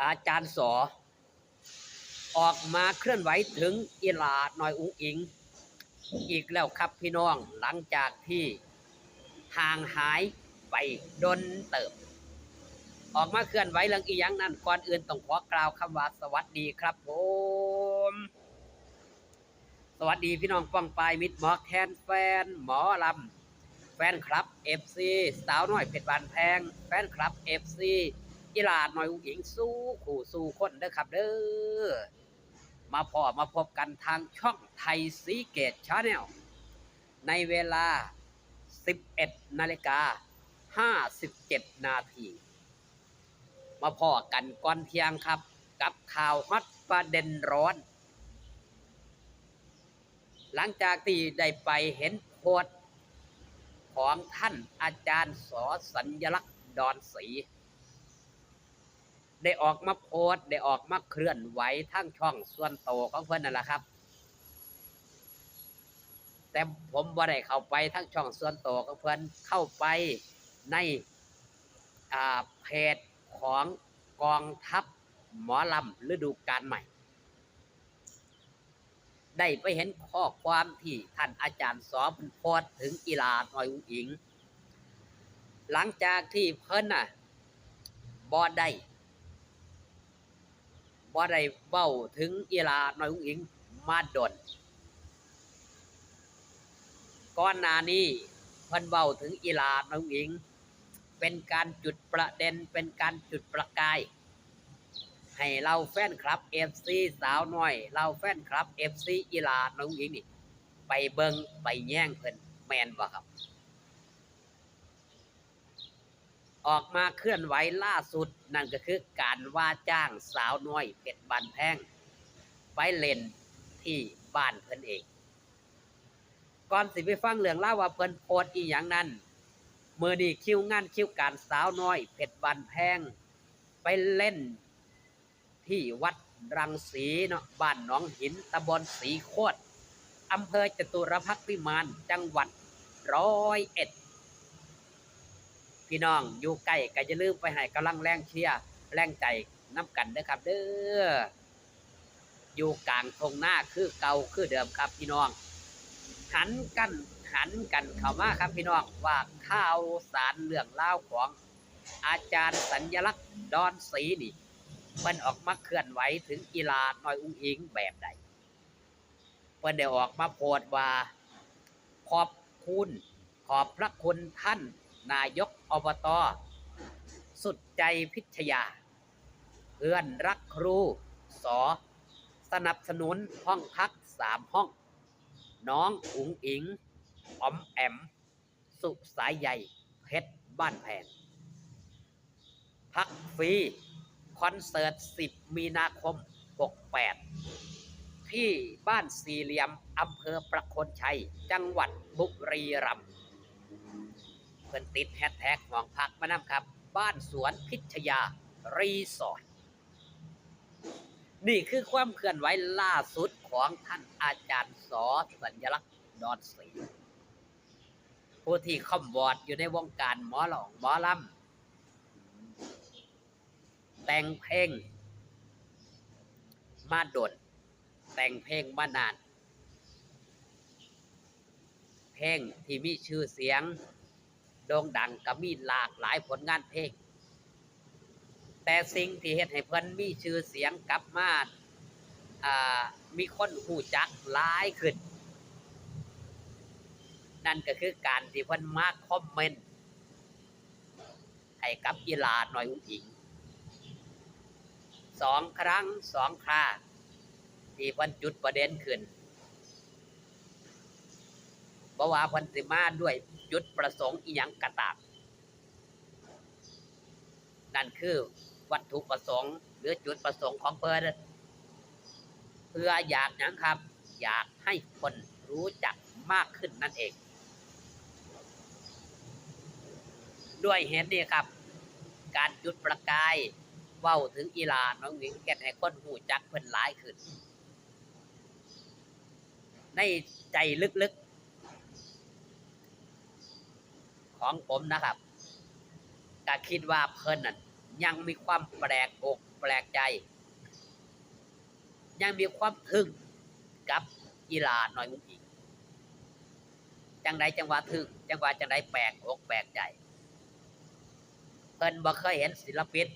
อาจารย์สอ ออกมาเคลื่อนไหวถึงอีลาหน่อยอุ้งอิง อีกแล้วครับพี่น้องหลังจากที่ห่างหายไปดนเติบ ออกมาเคลื่อนไหวเรื่องอีหยังนั้นก่อนอื่นต้องขอกล่าวคำว่าสวัสดีครับผมสวัสดีพี่น้องป้องปลายมิตรหมอแคนแฟนหมอลำแฟนคลับเอฟซีสาวน้อยเพชรบานแพง แฟนคลับเอฟซี กีฬาหน่อยอุ้งอิงสู้ขู่สู้คนเด้อครับเด้อมาพอมาพบกันทางช่องไทยสีเกตชาแนลในเวลา 11นาฬิกา57 นาที มาพอกันก่อนเที่ยงครับ กับข่าวฮอตประเด็นร้อน หลังจากที่ได้ไปเห็นโพสของท่านอาจารย์สอสัญลักษณ์ดอนศรี ได้ออกมาโพสได้ออกมาเคลื่อนไหวทั้งช่องส่วนโตของเพื่อนนั่นแหละครับ แต่ผมบ่ได้เข้าไปทั้งช่องส่วนโตของเพื่อนเข้าไปในเพจของกองทัพหมอลำฤดูกาลใหม่ ได้ไปเห็นข้อความที่ท่านอาจารย์สอนโพสถึงกีฬาหน่อยอุ๋งอิง หลังจากที่เพิ่นน่ะบ่ได้ บ่ได้เบ้าถึงกีฬาน่อยอุ๋งอิงมาดนก่อนหน้านี้เพิ่นเบ้าถึงกีฬาน่อยอุ๋งอิง เป็นการจุดประเด็นเป็นการจุดประกาย ให้เราแฟนคลับเอฟซีสาวน้อย เราแฟนคลับเอฟซีอีลาน้องหญิงนี่ไปเบิงไปแย่งเพิ่นแมนบ่ครับ ออกมาเคลื่อนไหวล่าสุด นั่นก็คือการว่าจ้างสาวน้อยเพชรบานแพงไปเล่นที่บ้านเพิ่นเอง ก่อนสิไปฟังเรื่องเล่าว่าเพิ่นโพสต์อีหยังนั้นเมื่อนี้คิวงานคิวการสาวน้อยเพชรบานแพงไปเล่นที่วัดรังสีเนาะบ้านหนองหินตำบลสีโคตรอำเภอจตุรพักษ์พิมานจังหวัดร้อยเอ็ด พี่น้องอยู่ใกล้ก็จะลืมไปให้กำลังแรงเชียร์แรงใจน้ำกันเด้อครับ เด้ออยู่กลางทงหน้าคือเก่าคือเดิมครับพี่น้อง หันกันหันกันเข้ามาครับพี่น้องว่าข่าวสารเรื่องเล่าของอาจารย์สัญลักษณ์ดอนศรีนี่เพิ่นออกมาเคลื่อนไหวถึงกีฬาน้อยอุ้งอิงแบบใดเพิ่นได้ออกมาโพสต์ว่า ขอบคุณ ขอบพระคุณท่าน นายกอบตสุดใจพิชยา เพื่อนรักครูสอสนับสนุนห้องพักสามห้อง น้องอุ๋งอิงอมแอม สุสายใหญ่เพชรบ้านแพงพักฟรีคอนเสิร์ต 10 มีนาคม 68 ที่บ้านสี่เหลี่ยมอำเภอประคนชัย จังหวัดบุรีรัมย์ พิ่นติดแฮชแท็กของพักมานำครับ บ้านสวนพิชยา รีสอร์ทนี่คือความเคลื่อนไหวล่าสุดของท่านอาจารย์สอสัญลักษณ์ดอนศรีผู้ที่คอมวอร์ดอยู่ในวงการหมอหลองหมอลำแต่งเพลง มาดนแต่งเพลงมานาน เพลงที่มีชื่อเสียง ด่งดังก็มีหลากหลายผลงานเพลง แต่สิ่งที่เฮ็ดให้เพิ่นมีชื่อเสียงกลับมาามีคนหูจักหลายขึ้น นั่นก็คือการที่เพิ่นมาคอมเมนต์ให้กับอีหลาหน่อยอุ้งอิงสองครั้งสองคราที่เพันจุดประเด็นขึ้น ราะว่าเพันสิมาด้วยจุดประสงค์อีหยังกระตามนั่นคือวัตถุประสงค์ หรือจุดประสงค์ของเพิ่นเพื่ออยากหยังครับ อยากให้คนรู้จักมากขึ้นนั่นเอง ด้วยเหตุนี้ครับ การจุดประกายเว้าถึงอีหลาน้องหญิงแก่ให้คนหูจักเพิ่นหลายขึ้น ในใจลึกๆ ของผมนะครับก็คิดว่าเพิ่นนั่นยังมีความแปลกอกแปลกใจ ยังมีความทึ่งกับกีฬาหน้อยอุ้งอิงจังใดจังหวะทึ่งจังหวะจังใดแปลกอกแปลกใจ เพิ่นบ่เคยเห็นศิลปิน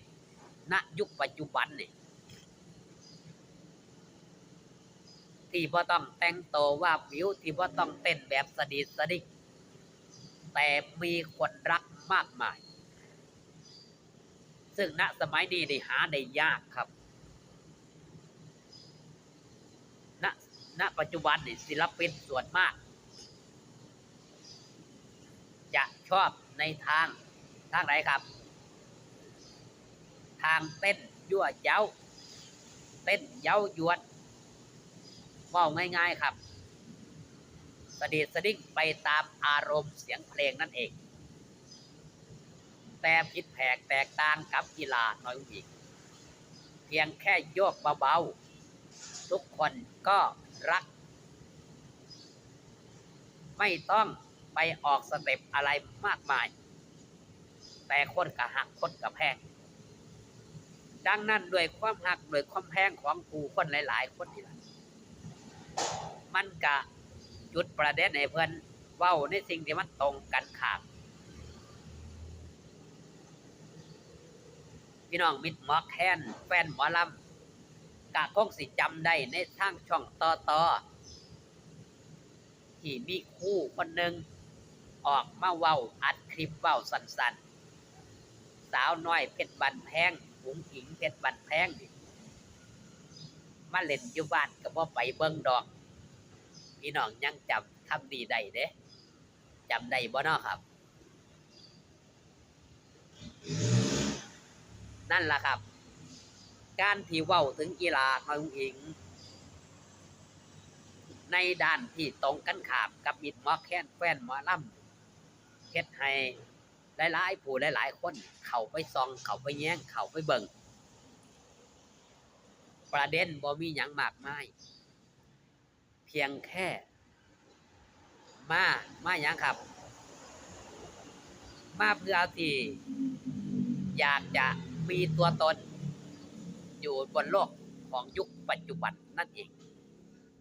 ณยุคปัจจุบันนี่ที่บ่ต้องแต่งตัวว่าบิวที่บ่ต้องเต้นแบบสดิสดิก แต่มีคนรักมากมาย ซึ่งณสมัยนี้ได้หาได้ยากครับณณปัจจุบันนี่ศิลปินส่วนมาก จะชอบในทางทางไหนครับ ทางเต้นยั่วเย้า เต้นเย้ายวนเว่าง่ายๆครับ สะดีสะดิ้งไปตามอารมณ์เสียงเพลงนั่นเอง แต่ผิดแผกแตกต่างกับกีฬาน้อยอีก เพียงแค่โยกเบาๆ ทุกคนก็รัก ไม่ต้องไปออกสเต็ปอะไรมากมาย แต่คนกะหักคนกะแพงดังนั้นด้วยความหักด้วยความแพงของผู้คนหลาย ๆ คนนี่แหละมันกะ จุดประเด็นให้เพื่อนเว้าในสิ่งที่มันตรงกันข้ามพี่น้องมิดหมอแคนแฟนหมอลำกะคงสิจำได้ในทางช่องต่อต่อที่มีคู่คนหนึ่งออกมาเว้าอัดคลิปเว้าสั้นๆ สาวน้อยเพชรบันแพงหุงหิงเพชรบันแพงมาเล่นอยู่บ้านก็บ่ไปเบิ่งดอก พี่น้องยังจำคำดีได้เด้จำได้บ่นาะครับ นั่นล่ะครับ การที่เว้าถึงกีฬาของอิง ในด้านที่ตรงกันขามกับมิดมอแค้นแฟนมอลำเฮ็ดให้หลายๆผู้หลายๆคน เข้าไปซอง เข้าไปแย้ง เข้าไปเบิ่งประเด็นบ่มีหยังมากมาย เพียงแค่ มามาหยังครับ มาเพื่อที่อยากจะมีตัวตน อยู่บนโลกของยุคปัจจุบันนั่นเอง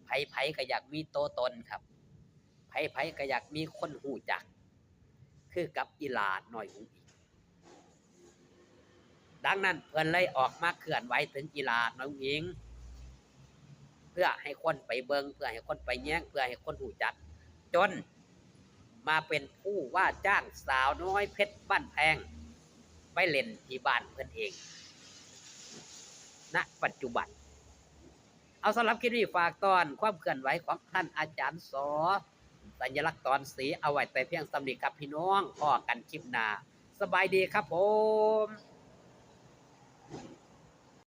ไผไผก็อยากมีตัวตนครับไผไผก็อยากมีคนหูจัก คือกับอีลาหน่อยหูอีกดังนั้นเพิ่นเลยออกมาเคลื่อนไหวถึงกีฬาน้องหญิง พื่อให้คนไปเบิงเพื่อให้คนไปแย่งเพื่อให้คนหูจัก จน มาเป็นผู้ว่าจ้างสาวน้อยเพชรบ้านแพงไปเล่นที่บ้านเพื่อนเองณปัจจุบัน เอาสำหรับคลิปนี้ฝากตอนความเคลื่อนไหวของท่านอาจารย์สอสัญลักษณ์ตอนสีเอาไว้แต่เพียงสำนีกับพี่น้องพ่อกันคลิปหน้าสบายดีครับผม